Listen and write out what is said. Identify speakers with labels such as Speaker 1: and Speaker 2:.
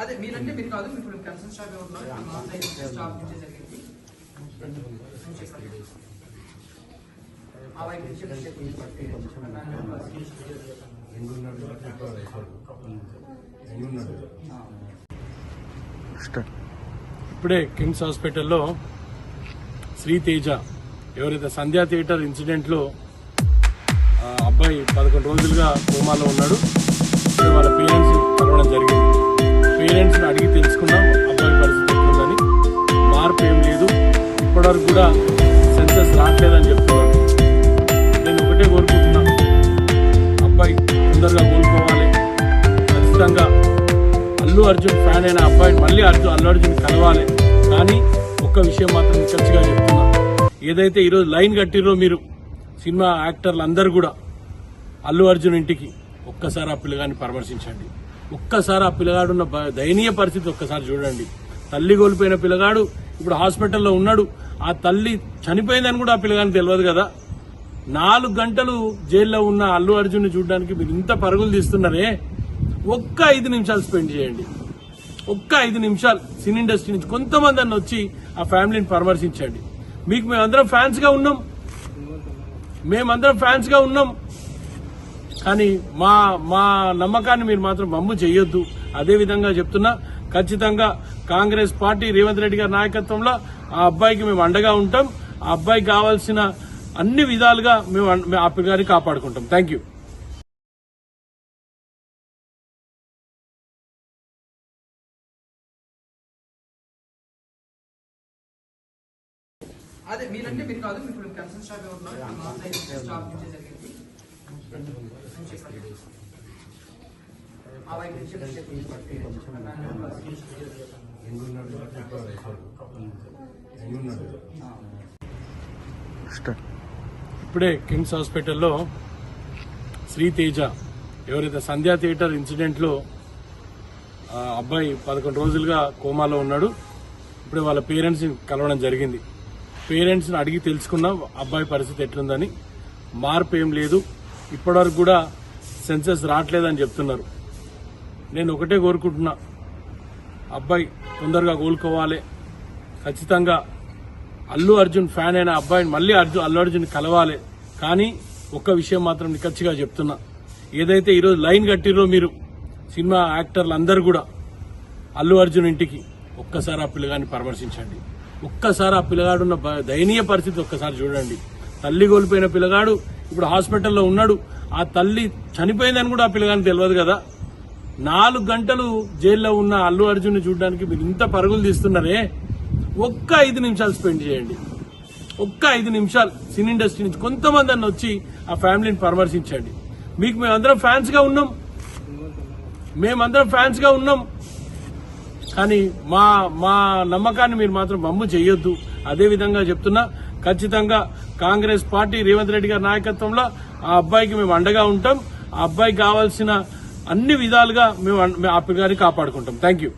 Speaker 1: అదే మీరంటే మీరు కాదు ఇప్పుడు కన్సర్న్ స్టాఫ్ ఉన్నారు? స్టాఫ్ నుంచే జరిగింది. ఆ వైపు నుంచి
Speaker 2: ఇప్పుడే కిమ్స్ హాస్పిటల్లో శ్రీతేజ ఎవరైతే సంధ్యా థియేటర్ ఇన్సిడెంట్లో అబ్బాయి పదకొండు రోజులుగా కోమాలో ఉన్నాడు. వాళ్ళ పేరెంట్స్ కలవడం జరిగింది. పేరెంట్స్ని అడిగి తెలుసుకున్నాం అబ్బాయి పరిస్థితి ఎట్లుందని. మార్పు ఏం లేదు. ఇప్పటివరకు కూడా సెన్సెస్ రావట్లేదని చెప్తున్నాను నేను ఒకటే కోరుకుంటున్నాను అబ్బాయి తొందరగా కోలుకోవాలి. ఖచ్చితంగా అల్లు అర్జున్ ఫ్యాన్ అయిన అబ్బాయి మళ్ళీ అర్జున్ అల్లు అర్జున్ కలవాలి. కానీ ఒక్క విషయం మాత్రం ఖచ్చితంగా చెప్తున్నా. ఏదైతే ఈరోజు లైన్ కట్టిరో మీరు సినిమా యాక్టర్లు అందరూ కూడా అల్లు అర్జున్ ఇంటికి ఒక్కసారి ఆ పిల్లగాన్ని పరామర్శించండి. ఒక్కసారి ఆ పిల్లగాడున్న దయనీయ పరిస్థితి ఒక్కసారి చూడండి. తల్లి కోల్పోయిన పిల్లగాడు ఇప్పుడు హాస్పిటల్లో ఉన్నాడు. ఆ తల్లి చనిపోయిందని కూడా ఆ పిల్లగానికి తెలియదు కదా. నాలుగు గంటలు జైల్లో ఉన్న అల్లు అర్జున్ చూడడానికి మీరు ఇంత పరుగులు తీస్తున్నారే? ఒక్క ఐదు నిమిషాలు స్పెండ్ చేయండి. ఒక్క ఐదు నిమిషాలు సినీ ఇండస్ట్రీ నుంచి కొంతమంది అన్న వచ్చి ఆ ఫ్యామిలీని పరామర్శించండి. మీకు మేమందరం ఫ్యాన్స్గా ఉన్నాం. మేమందరం ఫ్యాన్స్గా ఉన్నాం. కానీ మా మా నమ్మకాన్ని మీరు మాత్రం బమ్ము చేయొద్దు అదే విధంగా చెప్తున్నా ఖచ్చితంగా కాంగ్రెస్ పార్టీ రేవంత్ రెడ్డి గారి నాయకత్వంలో ఆ అబ్బాయికి మేము అండగా ఉంటాం. ఆ అబ్బాయికి కావాల్సిన అన్ని విధాలుగా మేము అన్- ఆ కాపాడుకుంటాం. థ్యాంక్ యూ
Speaker 1: అదే మీరంటే మీరు కాదు ఇప్పుడు కన్సర్న్ స్టాఫ్ ఉన్నారు? స్టాఫ్ జరిగింది చెప్పండి. ఆ వైపు నుంచి
Speaker 2: ఇప్పుడే కిమ్స్ హాస్పిటల్లో శ్రీతేజ ఎవరైతే సంధ్యా థియేటర్ ఇన్సిడెంట్లో అబ్బాయి పదకొండు రోజులుగా కోమాలో ఉన్నాడు. ఇప్పుడు వాళ్ళ పేరెంట్స్ని కలవడం జరిగింది. పేరెంట్స్ని అడిగి తెలుసుకున్నాం అబ్బాయి పరిస్థితి ఎట్లుందని. మార్పు ఏం లేదు. ఇప్పటివరకు కూడా సెన్సెస్ రావట్లేదని చెప్తున్నారు. నేను ఒకటే కోరుకుంటున్నా. అబ్బాయి తొందరగా కోలుకోవాలి. ఖచ్చితంగా అల్లు అర్జున్ ఫ్యాన్ అయిన అబ్బాయిని మళ్ళీ అర్జున్ అల్లు అర్జున్ కలవాలి. కానీ ఒక్క విషయం మాత్రం నిఖచ్చిగా చెప్తున్నా. ఏదైతే ఈరోజు లైన్ కట్టిరో మీరు సినిమా యాక్టర్లు అందరూ కూడా అల్లు అర్జున్ ఇంటికి ఒక్కసారి ఆ పిల్లగాడిని పరామర్శించండి. ఒక్కసారి ఆ పిల్లగాడు ఉన్న దయనీయ పరిస్థితి ఒక్కసారి చూడండి. తల్లి కోల్పోయిన పిల్లగాడు ఇప్పుడు హాస్పిటల్లో ఉన్నాడు. ఆ తల్లి చనిపోయిందని కూడా ఆ పిల్లగానికి తెలియదు కదా. నాలుగు గంటలు జైల్లో ఉన్న అల్లు అర్జున్ చూడడానికి మీరు ఇంత పరుగులు తీస్తున్నారే? ఒక్క ఐదు నిమిషాలు స్పెండ్ చేయండి. ఒక్క ఐదు నిమిషాలు సినీ ఇండస్ట్రీ నుంచి కొంతమంది అన్న వచ్చి ఆ ఫ్యామిలీని పరామర్శించండి. మీకు మేమందరం ఫ్యాన్స్గా ఉన్నాం. మేమందరం ఫ్యాన్స్గా ఉన్నాం. కానీ మా మా నమ్మకాన్ని మీరు మాత్రం బమ్ము చేయొద్దు అదేవిధంగా చెప్తున్నా. ఖచ్చితంగా కాంగ్రెస్ పార్టీ రేవంత్ రెడ్డి గారి నాయకత్వంలో ఆ అబ్బాయికి మేము అండగా ఉంటాం. ఆ అబ్బాయికి కావాల్సిన అన్ని విధాలుగా మేము ఆ పిల్లగారిని కాపాడుకుంటాం. Thank you